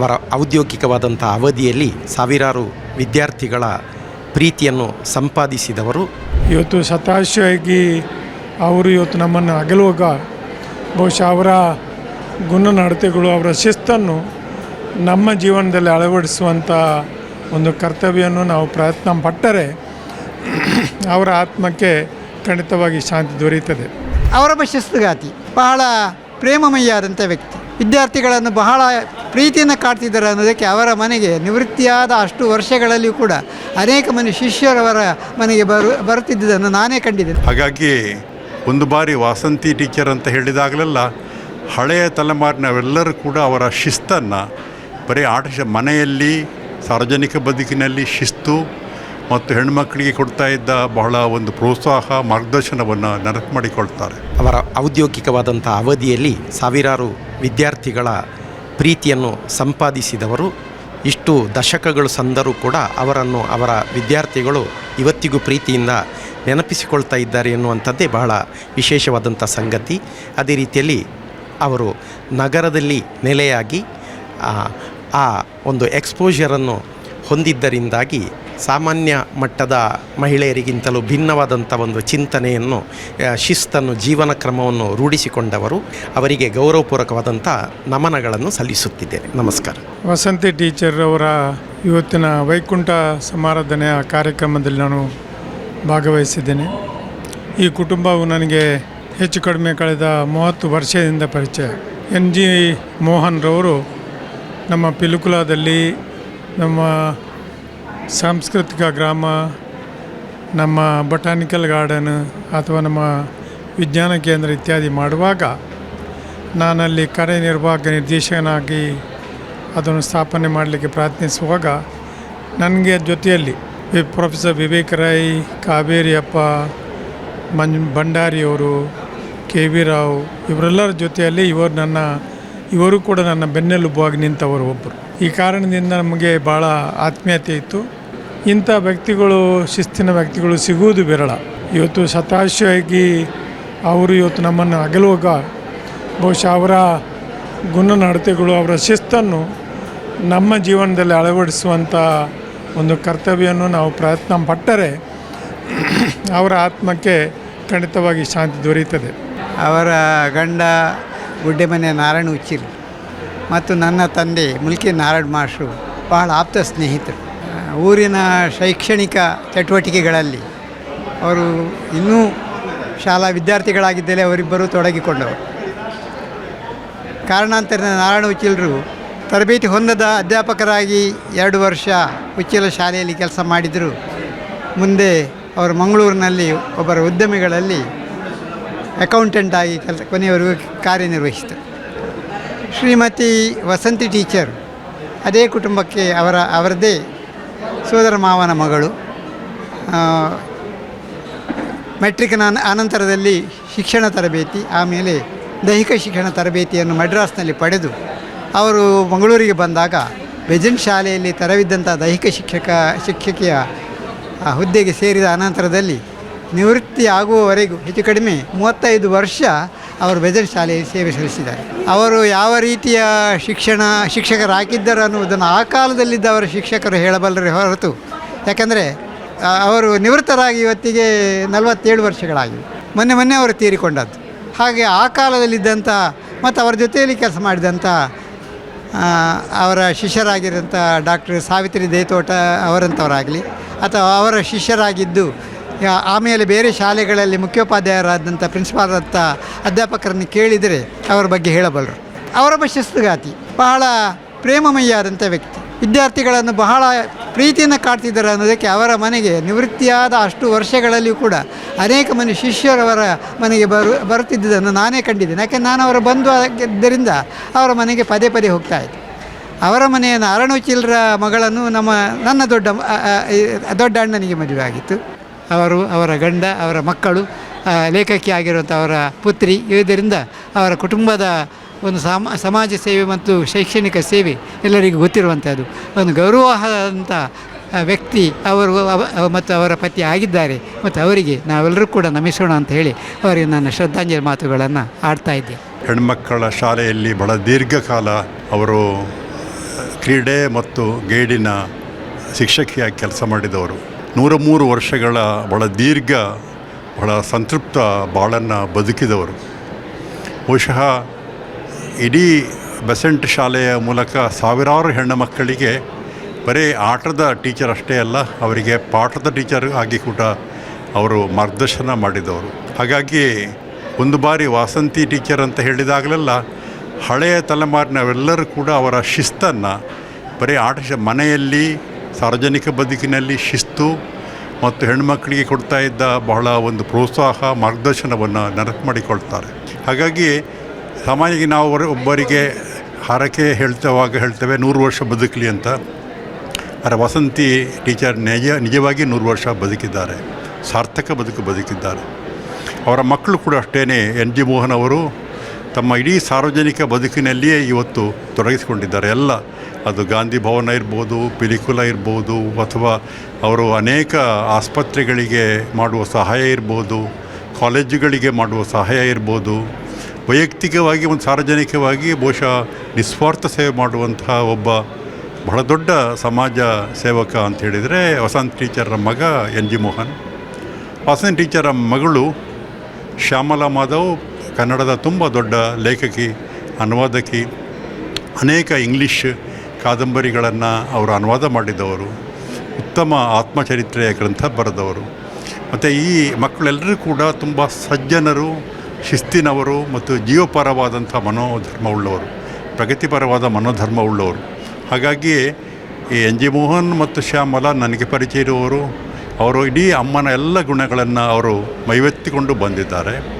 ಅವರ ಔದ್ಯೋಗಿಕವಾದಂಥ ಅವಧಿಯಲ್ಲಿ ಸಾವಿರಾರು ವಿದ್ಯಾರ್ಥಿಗಳ ಪ್ರೀತಿಯನ್ನು ಸಂಪಾದಿಸಿದವರು. ಇವತ್ತು ಸತಾಶಿಯಾಗಿ ಅವರು ಇವತ್ತು ನಮ್ಮನ್ನು ಅಗಲುವಾಗ ಬಹುಶಃ ಅವರ ಗುಣ ನಡತೆಗಳು ಅವರ ಶಿಸ್ತನ್ನು ನಮ್ಮ ಜೀವನದಲ್ಲಿ ಅಳವಡಿಸುವಂಥ ಒಂದು ಕರ್ತವ್ಯವನ್ನು ನಾವು ಪ್ರಯತ್ನ ಪಟ್ಟರೆ ಅವರ ಆತ್ಮಕ್ಕೆ ಖಂಡಿತವಾಗಿ ಶಾಂತಿ ದೊರೆಯುತ್ತದೆ. ಅವರೊಬ್ಬ ಶಿಸ್ತುಗಾತಿ ಬಹಳ ಪ್ರೇಮಮಯ್ಯಾದಂಥ ವ್ಯಕ್ತಿ. ವಿದ್ಯಾರ್ಥಿಗಳನ್ನು ಬಹಳ ಪ್ರೀತಿಯನ್ನು ಕಾಡ್ತಿದ್ದಾರೆ ಅನ್ನೋದಕ್ಕೆ ಅವರ ಮನೆಗೆ ನಿವೃತ್ತಿಯಾದ ಅಷ್ಟು ವರ್ಷಗಳಲ್ಲಿಯೂ ಕೂಡ ಅನೇಕ ಮನೆ ಶಿಷ್ಯರವರ ಮನೆಗೆ ಬರು, ಬರುತ್ತಿದ್ದುದನ್ನು ನಾನೇ ಕಂಡಿದ್ದೇನೆ. ಹಾಗಾಗಿ ಒಂದು ಬಾರಿ ವಾಸಂತಿ ಟೀಚರ್ ಅಂತ ಹೇಳಿದಾಗಲೆಲ್ಲ ಹಳೆಯ ತಲೆಮಾರಿನವೆಲ್ಲರೂ ಕೂಡ ಅವರ ಶಿಸ್ತನ್ನು ಬರೀ ಆಟ ಮನೆಯಲ್ಲಿ ಸಾರ್ವಜನಿಕ ಬದುಕಿನಲ್ಲಿ ಶಿಸ್ತು ಮತ್ತು ಹೆಣ್ಮಕ್ಕಳಿಗೆ ಕೊಡ್ತಾ ಇದ್ದ ಬಹಳ ಒಂದು ಪ್ರೋತ್ಸಾಹ ಮಾರ್ಗದರ್ಶನವನ್ನು ನೆನಪು ಮಾಡಿಕೊಳ್ತಾರೆ. ಅವರ ಔದ್ಯೋಗಿಕವಾದಂಥ ಅವಧಿಯಲ್ಲಿ ಸಾವಿರಾರು ವಿದ್ಯಾರ್ಥಿಗಳ ಪ್ರೀತಿಯನ್ನು ಸಂಪಾದಿಸಿದವರು. ಇಷ್ಟು ದಶಕಗಳು ಸಂದರೂ ಕೂಡ ಅವರನ್ನು ಅವರ ವಿದ್ಯಾರ್ಥಿಗಳು ಇವತ್ತಿಗೂ ಪ್ರೀತಿಯಿಂದ ನೆನಪಿಸಿಕೊಳ್ತಾ ಇದ್ದಾರೆ ಎನ್ನುವಂಥದ್ದೇ ಬಹಳ ವಿಶೇಷವಾದಂಥ ಸಂಗತಿ. ಅದೇ ರೀತಿಯಲ್ಲಿ ಅವರು ನಗರದಲ್ಲಿ ನೆಲೆಯಾಗಿ ಆ, ಆ ಒಂದು ಎಕ್ಸ್ಪೋಜರನ್ನು ಹೊಂದಿದ್ದರಿಂದಾಗಿ ಸಾಮಾನ್ಯ ಮಟ್ಟದ ಮಹಿಳೆಯರಿಗಿಂತಲೂ ಭಿನ್ನವಾದಂಥ ಒಂದು ಚಿಂತನೆಯನ್ನು ಶಿಸ್ತನ್ನು, ಜೀವನ ಕ್ರಮವನ್ನು ರೂಢಿಸಿಕೊಂಡವರು. ಅವರಿಗೆ ಗೌರವಪೂರ್ವಕವಾದಂಥ ನಮನಗಳನ್ನು ಸಲ್ಲಿಸುತ್ತಿದ್ದೇನೆ. ನಮಸ್ಕಾರ. ವಸಂತಿ ಟೀಚರ್ ಅವರ ಇವತ್ತಿನ ವೈಕುಂಠ ಸಮಾರಾಧನೆಯ ಕಾರ್ಯಕ್ರಮದಲ್ಲಿ ನಾನು ಭಾಗವಹಿಸಿದ್ದೇನೆ. ಈ ಕುಟುಂಬವು ನನಗೆ ಹೆಚ್ಚು ಕಡಿಮೆ ಕಳೆದ ಮೂವತ್ತು ವರ್ಷದಿಂದ ಪರಿಚಯ. ಎನ್ ಜಿ ಮೋಹನ್ರವರು ನಮ್ಮ ಪಿಲುಕುಲಾದಲ್ಲಿ ನಮ್ಮ ಸಾಂಸ್ಕೃತಿಕ ಗ್ರಾಮ, ನಮ್ಮ ಬೊಟಾನಿಕಲ್ ಗಾರ್ಡನ್ ಅಥವಾ ನಮ್ಮ ವಿಜ್ಞಾನ ಕೇಂದ್ರ ಇತ್ಯಾದಿ ಮಾಡುವಾಗ ನಾನಲ್ಲಿ ಕಾರ್ಯನಿರ್ವಾಹಕ ನಿರ್ದೇಶಕನಾಗಿ ಅದನ್ನು ಸ್ಥಾಪನೆ ಮಾಡಲಿಕ್ಕೆ ಪ್ರಯತ್ನಿಸುವಾಗ ನನಗೆ ಜೊತೆಯಲ್ಲಿ ಪ್ರೊಫೆಸರ್ ವಿವೇಕ್ ರಾಯ್ ಕಾವೇರಿಯಪ್ಪ ಮಂಜ್ ಭಂಡಾರಿಯವರು ಕೆ ವಿ ರಾವ್ ಇವರೆಲ್ಲರ ಜೊತೆಯಲ್ಲಿ ಇವರು ನನ್ನ, ಇವರು ಕೂಡ ನನ್ನ ಬೆನ್ನೆಲುಬಾಗಿ ನಿಂತವರು ಒಬ್ಬರು ಈ ಕಾರಣದಿಂದ ನಮಗೆ ಭಾಳ ಆತ್ಮೀಯತೆ ಇತ್ತು. ಇಂಥ ವ್ಯಕ್ತಿಗಳು, ಶಿಸ್ತಿನ ವ್ಯಕ್ತಿಗಳು ಸಿಗುವುದು ವಿರಳ ಇವತ್ತು ಸತಾಶಿಯಾಗಿ ಅವರು ಇವತ್ತು ನಮ್ಮನ್ನು ಅಗಲುವಾಗ ಬಹುಶಃ ಅವರ ಗುಣ ನಡತೆಗಳು, ಅವರ ಶಿಸ್ತನ್ನು ನಮ್ಮ ಜೀವನದಲ್ಲಿ ಅಳವಡಿಸುವಂಥ ಒಂದು ಕರ್ತವ್ಯವನ್ನು ನಾವು ಪ್ರಯತ್ನ ಪಟ್ಟರೆ ಅವರ ಆತ್ಮಕ್ಕೆ ಖಂಡಿತವಾಗಿ ಶಾಂತಿ ದೊರೆಯುತ್ತದೆ. ಅವರ ಗಂಡ ಗುಡ್ಡೆಮನೆ ನಾರಾಯಣ ಉಚ್ಚಿಲ್ ಮತ್ತು ನನ್ನ ತಂದೆ ಮುಲ್ಕಿ ನಾರಾಯಣ ಮಾಸ್ಟ್ರು ಬಹಳ ಆಪ್ತ ಸ್ನೇಹಿತರು. ಊರಿನ ಶೈಕ್ಷಣಿಕ ಚಟುವಟಿಕೆಗಳಲ್ಲಿ ಅವರು ಇನ್ನೂ ಶಾಲಾ ವಿದ್ಯಾರ್ಥಿಗಳಾಗಿದ್ದಲೇ ಅವರಿಬ್ಬರು ತೊಡಗಿಕೊಂಡವರು ಕಾರಣಾಂತರದ ನಾರಾಯಣ ಉಚ್ಚಿಲರು ತರಬೇತಿ ಹೊಂದದ ಅಧ್ಯಾಪಕರಾಗಿ ಎರಡು ವರ್ಷ ಉಚ್ಚಿಲ ಶಾಲೆಯಲ್ಲಿ ಕೆಲಸ ಮಾಡಿದರು. ಮುಂದೆ ಅವರು ಮಂಗಳೂರಿನಲ್ಲಿ ಒಬ್ಬರ ಉದ್ಯಮಿಗಳಲ್ಲಿ ಅಕೌಂಟೆಂಟ್ ಆಗಿ ಕೆಲಸ ಕೊನೆಯವರೆಗೂ ಕಾರ್ಯನಿರ್ವಹಿಸಿದರು. ಶ್ರೀಮತಿ ವಸಂತಿ ಟೀಚರ್ ಅದೇ ಕುಟುಂಬಕ್ಕೆ ಅವರ ಅವರದ್ದೇ ಸೋದರ ಮಾವನ ಮಗಳು ಮೆಟ್ರಿಕ್ನ ಅನಂತರದಲ್ಲಿ ಶಿಕ್ಷಣ ತರಬೇತಿ, ಆಮೇಲೆ ದೈಹಿಕ ಶಿಕ್ಷಣ ತರಬೇತಿಯನ್ನು ಮಡ್ರಾಸ್ನಲ್ಲಿ ಪಡೆದು, ಅವರು ಮಂಗಳೂರಿಗೆ ಬಂದಾಗ ಬೆಜೆಂಟ್ ಶಾಲೆಯಲ್ಲಿ ತರವಿದ್ದಂಥ ದೈಹಿಕ ಶಿಕ್ಷಕ, ಶಿಕ್ಷಕಿಯ ಹುದ್ದೆಗೆ ಸೇರಿದ ಅನಂತರದಲ್ಲಿ ನಿವೃತ್ತಿ ಆಗುವವರೆಗೂ ಹೆಚ್ಚು ಕಡಿಮೆ ಮೂವತ್ತೈದು ವರ್ಷ ಅವರು ಬೆದರ್ ಶಾಲೆಯಲ್ಲಿ ಸೇವೆ ಸಲ್ಲಿಸಿದ್ದಾರೆ. ಅವರು ಯಾವ ರೀತಿಯ ಶಿಕ್ಷಣ ಶಿಕ್ಷಕರು ಹಾಕಿದ್ದರು ಅನ್ನುವುದನ್ನು ಆ ಕಾಲದಲ್ಲಿದ್ದವರ ಶಿಕ್ಷಕರು ಹೇಳಬಲ್ಲರೆ ಹೊರತು, ಯಾಕಂದರೆ ಅವರು ನಿವೃತ್ತರಾಗಿ ಇವತ್ತಿಗೆ ನಲವತ್ತೇಳು ವರ್ಷಗಳಾಗಿವೆ. ಮೊನ್ನೆ ಮೊನ್ನೆ ಅವರು ತೀರಿಕೊಂಡದ್ದು. ಹಾಗೆ ಆ ಕಾಲದಲ್ಲಿದ್ದಂಥ ಮತ್ತು ಅವರ ಜೊತೆಯಲ್ಲಿ ಕೆಲಸ ಮಾಡಿದಂಥ ಅವರ ಶಿಷ್ಯರಾಗಿರೋಂಥ ಡಾಕ್ಟರ್ ಸಾವಿತ್ರಿ ದೇತೋಟ ಅವರಂಥವರಾಗಲಿ, ಅಥವಾ ಅವರ ಶಿಷ್ಯರಾಗಿದ್ದು ಆಮೇಲೆ ಬೇರೆ ಶಾಲೆಗಳಲ್ಲಿ ಮುಖ್ಯೋಪಾಧ್ಯಾಯರಾದಂಥ ಪ್ರಿನ್ಸಿಪಾಲರಂಥ ಅಧ್ಯಾಪಕರನ್ನು ಕೇಳಿದರೆ ಅವರ ಬಗ್ಗೆ ಹೇಳಬಲ್ಲರು. ಅವರೊಬ್ಬ ಶಿಸ್ತುಗಾತಿ ಬಹಳ ಪ್ರೇಮಮಯ್ಯಾದಂಥ ವ್ಯಕ್ತಿ. ವಿದ್ಯಾರ್ಥಿಗಳನ್ನು ಬಹಳ ಪ್ರೀತಿಯಿಂದ ಕಾಡ್ತಿದ್ದಾರೆ ಅನ್ನೋದಕ್ಕೆ ಅವರ ಮನೆಗೆ ನಿವೃತ್ತಿಯಾದ ಅಷ್ಟು ವರ್ಷಗಳಲ್ಲಿಯೂ ಕೂಡ ಅನೇಕ ಮನೆ ಶಿಷ್ಯರವರ ಮನೆಗೆ ಬರು, ಬರುತ್ತಿದ್ದುದನ್ನು ನಾನೇ ಕಂಡಿದ್ದೇನೆ. ಯಾಕೆಂದ್ರೆ ನಾನು ಅವರ ಬಂದು ಆಗಿದ್ದರಿಂದ ಅವರ ಮನೆಗೆ ಪದೇ ಪದೇ ಹೋಗ್ತಾ ಇದ್ದೆ. ಅವರ ಮನೆಯ ನಾರಾಯಣ ಚಿಲ್ರ ಮಗಳನ್ನು ನಮ್ಮ, ನನ್ನ ದೊಡ್ಡ ದೊಡ್ಡ ಅಣ್ಣನಿಗೆ ಮದುವೆ ಆಗಿತ್ತು. ಅವರು ಅವರ ಗಂಡ ಅವರ ಮಕ್ಕಳು ಲೇಖಕಿ ಆಗಿರುವಂಥ ಅವರ ಪುತ್ರಿ ಇದರಿಂದ ಅವರ ಕುಟುಂಬದ ಒಂದು ಸಾಮ ಸಮಾಜ ಸೇವೆ ಮತ್ತು ಶೈಕ್ಷಣಿಕ ಸೇವೆ ಎಲ್ಲರಿಗೂ ಗೊತ್ತಿರುವಂಥದ್ದು ಒಂದು ಗೌರವಾದಂಥ ಆ, ವ್ಯಕ್ತಿ ಅವರು ಅವ- ಅವ- ಮತ್ತು ಅವರ ಪತಿ ಆಗಿದ್ದಾರೆ. ಮತ್ತು ಅವರಿಗೆ ನಾವೆಲ್ಲರೂ ಕೂಡ ನಮಿಸೋಣ ಅಂತ ಹೇಳಿ ಅವರಿಗೆ ನನ್ನ ಶ್ರದ್ಧಾಂಜಲಿ ಮಾತುಗಳನ್ನು ಆಡ್ತಾ ಇದ್ದೆ. ಹೆಣ್ಮಕ್ಕಳ ಶಾಲೆಯಲ್ಲಿ ಬಹಳ ದೀರ್ಘಕಾಲ ಅವರು ಕ್ರೀಡೆ ಮತ್ತು ಗೈಡಿನ ಶಿಕ್ಷಕಿಯಾಗಿ ಕೆಲಸ ಮಾಡಿದವರು. ನೂರ ಮೂರು ವರ್ಷಗಳ ಬಹಳ ದೀರ್ಘ, ಬಹಳ ಸಂತೃಪ್ತ ಬಾಳನ್ನು ಬದುಕಿದವರು. ಬಹುಶಃ ಇಡೀ ಬೆಸೆಂಟ್ ಶಾಲೆಯ ಮೂಲಕ ಸಾವಿರಾರು ಹೆಣ್ಣು ಮಕ್ಕಳಿಗೆ ಬರೀ ಆಟದ ಟೀಚರ್ ಅಷ್ಟೇ ಅಲ್ಲ, ಅವರಿಗೆ ಪಾಠದ ಟೀಚರ್ ಆಗಿ ಕೂಡ ಅವರು ಮಾರ್ಗದರ್ಶನ ಮಾಡಿದವರು. ಹಾಗಾಗಿ ಒಂದು ಬಾರಿ ವಾಸಂತಿ ಟೀಚರ್ ಅಂತ ಹೇಳಿದಾಗಲೆಲ್ಲ ಹಳೆಯ ತಲೆಮಾರಿನವೆಲ್ಲರೂ ಕೂಡ ಅವರ ಶಿಸ್ತನ್ನು ಬರೀ ಆಟ ಮನೆಯಲ್ಲಿ ಸಾರ್ವಜನಿಕ ಬದುಕಿನಲ್ಲಿ ಶಿಸ್ತು ಮತ್ತು ಹೆಣ್ಮಕ್ಕಳಿಗೆ ಕೊಡ್ತಾ ಇದ್ದ ಬಹಳ ಒಂದು ಪ್ರೋತ್ಸಾಹ, ಮಾರ್ಗದರ್ಶನವನ್ನು ನೆನಪು ಮಾಡಿಕೊಳ್ತಾರೆ. ಹಾಗಾಗಿ ಸಾಮಾನ್ಯವಾಗಿ ನಾವು ಒಬ್ಬರಿಗೆ ಹಾರಕೆ ಹೇಳ್ತೇವಾಗ ಹೇಳ್ತೇವೆ, ನೂರು ವರ್ಷ ಬದುಕಲಿ ಅಂತ. ಆದರೆ ವಸಂತಿ ಟೀಚರ್ ನಿಜ, ನಿಜವಾಗಿ ನೂರು ವರ್ಷ ಬದುಕಿದ್ದಾರೆ. ಸಾರ್ಥಕ ಬದುಕು ಬದುಕಿದ್ದಾರೆ. ಅವರ ಮಕ್ಕಳು ಕೂಡ ಅಷ್ಟೇ ಎನ್ ಜಿ ಮೋಹನ್ ಅವರು ತಮ್ಮ ಇಡೀ ಸಾರ್ವಜನಿಕ ಬದುಕಿನಲ್ಲಿಯೇ ಇವತ್ತು ತೊಡಗಿಸಿಕೊಂಡಿದ್ದಾರೆ. ಎಲ್ಲ, ಅದು ಗಾಂಧಿ ಭವನ ಇರ್ಬೋದು, ಪಿಲಿಕುಲ ಇರ್ಬೋದು, ಅಥವಾ ಅವರು ಅನೇಕ ಆಸ್ಪತ್ರೆಗಳಿಗೆ ಮಾಡುವ ಸಹಾಯ ಇರ್ಬೋದು, ಕಾಲೇಜುಗಳಿಗೆ ಮಾಡುವ ಸಹಾಯ ಇರ್ಬೋದು, ವೈಯಕ್ತಿಕವಾಗಿ ಒಂದು ಸಾರ್ವಜನಿಕವಾಗಿ ಬಹುಶಃ ನಿಸ್ವಾರ್ಥ ಸೇವೆ ಮಾಡುವಂತಹ ಒಬ್ಬ ಬಹಳ ದೊಡ್ಡ ಸಮಾಜ ಸೇವಕ ಅಂತ ಹೇಳಿದರೆ ವಸಂತ್ ಟೀಚರ್ರ ಮಗ ಎನ್ ಜಿ ಮೋಹನ್. ವಸಂತ್ ಟೀಚರ ಮಗಳು ಶ್ಯಾಮಲಾ ಮಾಧವ್ ಕನ್ನಡದ ತುಂಬ ದೊಡ್ಡ ಲೇಖಕಿ, ಅನುವಾದಕಿ, ಅನೇಕ ಇಂಗ್ಲೀಷ್ ಕಾದಂಬರಿಗಳನ್ನು ಅವರು ಅನುವಾದ ಮಾಡಿದವರು, ಉತ್ತಮ ಆತ್ಮಚರಿತ್ರೆಯ ಗ್ರಂಥ ಬರೆದವರು. ಮತ್ತು ಈ ಮಕ್ಕಳೆಲ್ಲರೂ ಕೂಡ ತುಂಬ ಸಜ್ಜನರು, ಶಿಸ್ತಿನವರು ಮತ್ತು ಜೀವಪರವಾದಂಥ ಮನೋಧರ್ಮವುಳ್ಳವರು ಪ್ರಗತಿಪರವಾದ ಮನೋಧರ್ಮವುಳ್ಳವರು ಹಾಗಾಗಿ ಈ ಎನ್ ಜಿ ಮೋಹನ್ ಮತ್ತು ಶ್ಯಾಮಲ ನನಗೆ ಪರಿಚಯ ಇರುವವರು, ಅವರು ಇಡೀ ಅಮ್ಮನ ಎಲ್ಲ ಗುಣಗಳನ್ನು ಅವರು ಮೈವೆತ್ತಿಕೊಂಡು ಬಂದಿದ್ದಾರೆ.